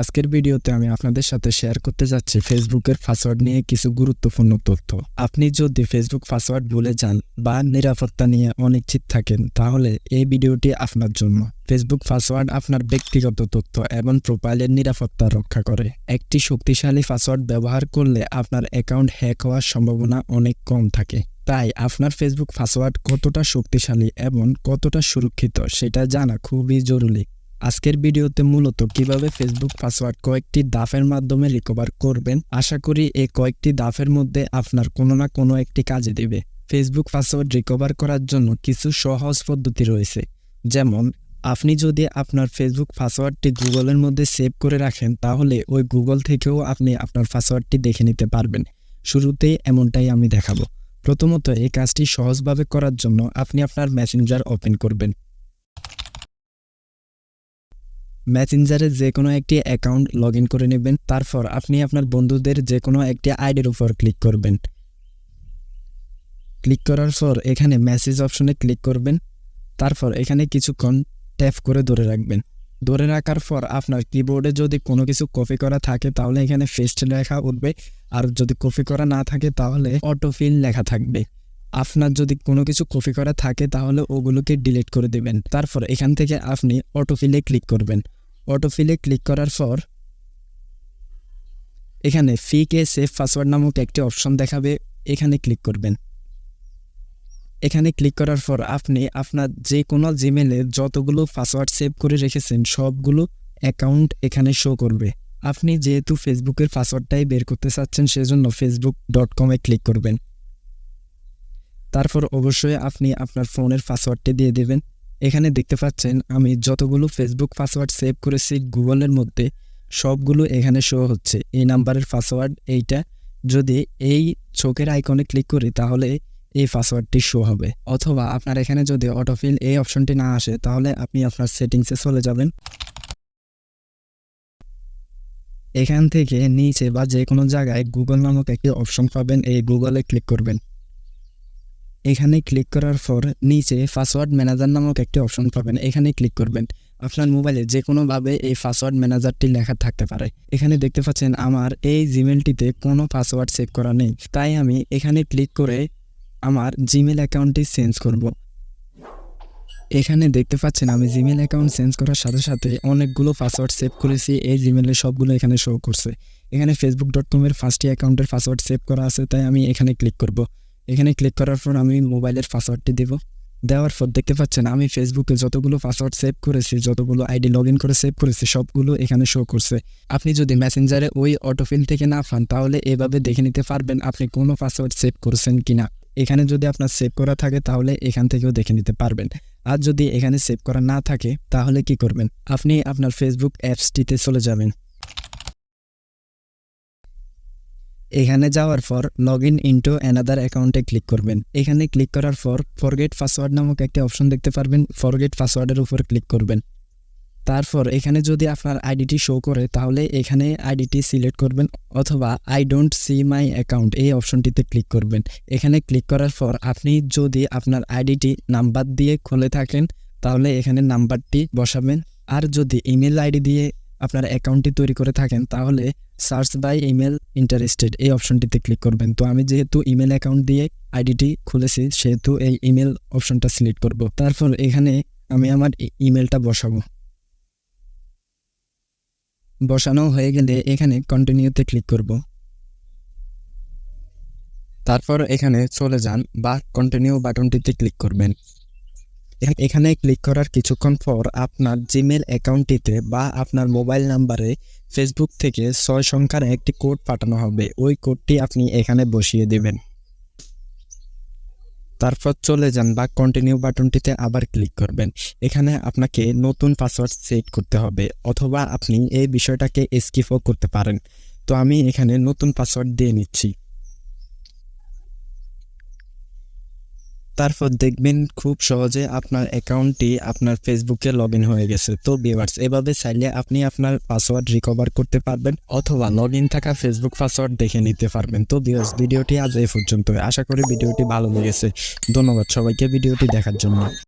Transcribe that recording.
আজকের ভিডিওতে আমি আপনাদের সাথে শেয়ার করতে যাচ্ছি ফেসবুকের পাসওয়ার্ড নিয়ে কিছু গুরুত্বপূর্ণ তথ্য। আপনি যদি ফেসবুক পাসওয়ার্ড ভুলে যান বা নিরাপত্তা নিয়ে অনিশ্চিত থাকেন, তাহলে এই ভিডিওটি আপনার জন্য। ফেসবুক পাসওয়ার্ড আপনার ব্যক্তিগত তথ্য এবং প্রোফাইলের নিরাপত্তা রক্ষা করে। একটি শক্তিশালী পাসওয়ার্ড ব্যবহার করলে আপনার অ্যাকাউন্ট হ্যাক হওয়ার সম্ভাবনা অনেক কম থাকে। তাই আপনার ফেসবুক পাসওয়ার্ড কতটা শক্তিশালী এবং কতটা সুরক্ষিত, সেটা জানা খুবই জরুরি। আজকের ভিডিওতে মূলত কীভাবে ফেসবুক পাসওয়ার্ড কয়েকটি দাফের মাধ্যমে রিকভার করবেন, আশা করি এই কয়েকটি দাফের মধ্যে আপনার কোনো না কোনো একটি কাজে দেবে। ফেসবুক পাসওয়ার্ড রিকভার করার জন্য কিছু সহজ পদ্ধতি রয়েছে। যেমন, আপনি যদি আপনার ফেসবুক পাসওয়ার্ডটি গুগলের মধ্যে সেভ করে রাখেন, তাহলে ওই গুগল থেকেও আপনি আপনার পাসওয়ার্ডটি দেখে নিতে পারবেন। শুরুতেই এমনটাই আমি দেখাবো। প্রথমত এই কাজটি সহজভাবে করার জন্য আপনি আপনার মেসেঞ্জার ওপেন করবেন। মেসেঞ্জারে যে কোনো একটি অ্যাকাউন্ট লগ করে নেবেন। তারপর আপনি আপনার বন্ধুদের যে কোনো একটি আইডির উপর ক্লিক করবেন। ক্লিক করার পর এখানে মেসেজ অপশনে ক্লিক করবেন। তারপর এখানে কিছুক্ষণ ট্যাপ করে ধরে রাখবেন। ধরে রাখার পর আপনার কিবোর্ডে যদি কোনো কিছু কপি করা থাকে, তাহলে এখানে ফেস্ট লেখা উঠবে। আর যদি কপি করা না থাকে, তাহলে অটোফিল লেখা থাকবে। আপনার যদি কোনো কিছু কপি করা থাকে, তাহলে ওগুলোকে ডিলিট করে দেবেন। তারপর এখান থেকে আপনি অটোফিলে ক্লিক করবেন। অটোফিলে ক্লিক করার পর এখানে ফিকে সেভ পাসওয়ার্ড নামক একটি অপশন দেখাবে। এখানে ক্লিক করবেন। এখানে ক্লিক করার পর আপনি আপনার যে কোনো জিমেলে যতগুলো পাসওয়ার্ড সেভ করে রেখেছেন, সবগুলো অ্যাকাউন্ট এখানে শো করবে। আপনি যেহেতু ফেসবুকের পাসওয়ার্ডটাই বের করতে চাচ্ছেন, সেজন্য ফেসবুক ডট কমে ক্লিক করবেন। তারপর অবশ্যই আপনি আপনার ফোনের পাসওয়ার্ডটি দিয়ে দেবেন। এখানে দেখতে পাচ্ছেন আমি যতগুলো ফেসবুক পাসওয়ার্ড সেভ করেছি গুগলের মধ্যে, সবগুলো এখানে শো হচ্ছে। এই নাম্বারের পাসওয়ার্ড এইটা। যদি এই চোখের আইকনে ক্লিক করি, তাহলে এই পাসওয়ার্ডটি শো হবে। অথবা আপনার এখানে যদি অটোফিল এই অপশনটি না আসে, তাহলে আপনি আপনার সেটিংসে চলে যাবেন। এখান থেকে নিচে বা যে কোনো জায়গায় গুগল নামক একটি অপশন পাবেন। এই গুগলে ক্লিক করবেন। এখানে ক্লিক করার পর নিচে পাসওয়ার্ড ম্যানেজার নামক একটি অপশন পাবেন। এখানে ক্লিক করবেন। আপনার মোবাইলে যে কোনোভাবে এই পাসওয়ার্ড ম্যানেজারটি লেখা থাকতে পারে। এখানে দেখতে পাচ্ছেন আমার এই জিমেলটিতে কোনো পাসওয়ার্ড সেভ করা নেই। তাই আমি এখানে ক্লিক করে আমার জিমেল অ্যাকাউন্টটি চেঞ্জ করব। এখানে দেখতে পাচ্ছেন আমি জিমেল অ্যাকাউন্ট চেঞ্জ করার সাথে সাথে অনেকগুলো পাসওয়ার্ড সেভ করেছি। এই জিমেলের সবগুলো এখানে শো করছে। এখানে ফেসবুক ডট কমের ফার্স্টটি অ্যাকাউন্টের পাসওয়ার্ড সেভ করা আছে। তাই আমি এখানে ক্লিক করব। এখানে ক্লিক করার পর আমি মোবাইলের পাসওয়ার্ডটি দেব। দেওয়ার পর দেখতে পাচ্ছেন, আমি ফেসবুকে যতগুলো পাসওয়ার্ড সেভ করেছি, যতগুলো আইডি লগ ইন করে সেভ করেছি, সবগুলো এখানে শো করছে। আপনি যদি মেসেঞ্জারে ওই অটোফিল থেকে না পান, তাহলে এভাবে দেখে নিতে পারবেন আপনি কোনো পাসওয়ার্ড সেভ করেছেন কিনা। এখানে যদি আপনার সেভ করা থাকে, তাহলে এখান থেকেও দেখে নিতে পারবেন। আর যদি এখানে সেভ করা না থাকে, তাহলে কি করবেন? আপনি আপনার ফেসবুক অ্যাপসটিতে চলে যাবেন। এখানে যাওয়ার পর লগ ইন ইন্টু অ্যানাদার অ্যাকাউন্টে ক্লিক করবেন। এখানে ক্লিক করার পর ফরগেট পাসওয়ার্ড নামক একটি অপশন দেখতে পারবেন। ফরগেট পাসওয়ার্ডের উপর ক্লিক করবেন। তারপর এখানে যদি আপনার আইডিটি শো করে, তাহলে এখানে আইডিটি সিলেক্ট করবেন অথবা I don't see my account এই অপশনটিতে ক্লিক করবেন। এখানে ক্লিক করার পর আপনি যদি আপনার আইডিটি নাম্বার দিয়ে খুলে থাকেন, তাহলে এখানে নাম্বারটি বসাবেন। আর যদি ইমেল আইডি দিয়ে আপনার অ্যাকাউন্টটি তৈরি করে থাকেন, তাহলে সার্চ বাই ইমেল ইন্টারেস্টেড এই অপশনটিতে ক্লিক করবেন। তো আমি যেহেতু ইমেল অ্যাকাউন্ট দিয়ে আইডিটি খুলেছি, সেহেতু এই ইমেল অপশনটা সিলেক্ট করব। তারপর এখানে আমি আমার ইমেলটা বসাবো। বসানো হয়ে গেলে এখানে কন্টিনিউতে ক্লিক করব। তারপর এখানে চলে যান বা কন্টিনিউ বাটনটিতে ক্লিক করবেন। এখানে ক্লিক করার কিছুক্ষণ পর আপনার জিমেল অ্যাকাউন্টটিতে বা আপনার মোবাইল নাম্বারে ফেসবুক থেকে ছয় সংখ্যার একটি কোড পাঠানো হবে। ওই কোডটি আপনি এখানে বসিয়ে দেবেন। তারপর চলে যান বা কন্টিনিউ বাটনটিতে আবার ক্লিক করবেন। এখানে আপনাকে নতুন পাসওয়ার্ড সেট করতে হবে অথবা আপনি এই বিষয়টাকে স্কিপও করতে পারেন। তো আমি এখানে নতুন পাসওয়ার্ড দিয়ে নিচ্ছি। তারপর দেখবেন খুব সহজে আপনার অ্যাকাউন্টটি আপনার ফেসবুকে লগ ইন হয়ে গেছে। তো ভিউয়ার্স এভাবে চাইলে আপনি আপনার পাসওয়ার্ড রিকভার করতে পারবেন অথবা লগ ইন থাকা ফেসবুক পাসওয়ার্ড দেখে নিতে পারবেন। তো ভিউয়ার্স ভিডিওটি আজ এই পর্যন্ত আশা করি ভিডিওটি ভালো লেগেছে। ধন্যবাদ সবাইকে। ভিডিওটি দেখার জন্য।